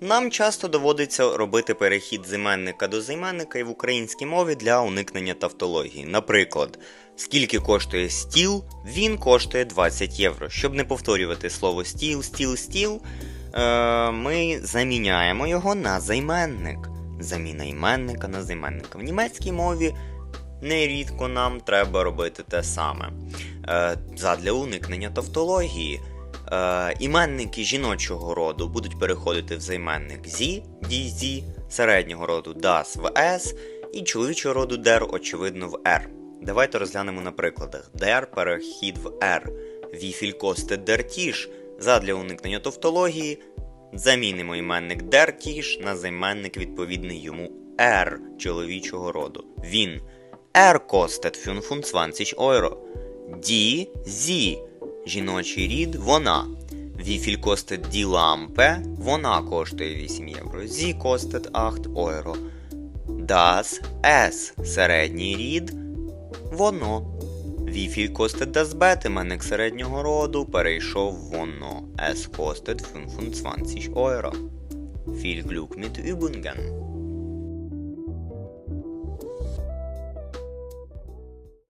Нам часто доводиться робити перехід з іменника до займенника і в українській мові для уникнення тавтології. Наприклад, скільки коштує стіл, він коштує 20 євро. Щоб не повторювати слово стіл, стіл, стіл, е, ми заміняємо його на займенник. Заміна іменника на займенника. В німецькій мові нерідко нам треба робити те саме. Е, задля уникнення тавтології. Е, іменники жіночого роду будуть переходити в займенник зі, ді, зі, середнього роду das в s і чоловічого роду der, очевидно, в r. Давайте розглянемо на прикладах. Der перехід в viel kostet der Tisch? Задля уникнення тавтології замінимо іменник Tisch на займенник відповідний йому r чоловічого роду. Він. Er kostet 25 euro. Die, sie жіночий рід вона. Kostet die Lampe? Вона коштує 8 євро. Sie kostet 8 euro. Das S середній рід воно. Wie viel kostet das Bett? Іменник середнього роду перейшов воно. Es kostet 25 euro. Viel Glück mit Übungen.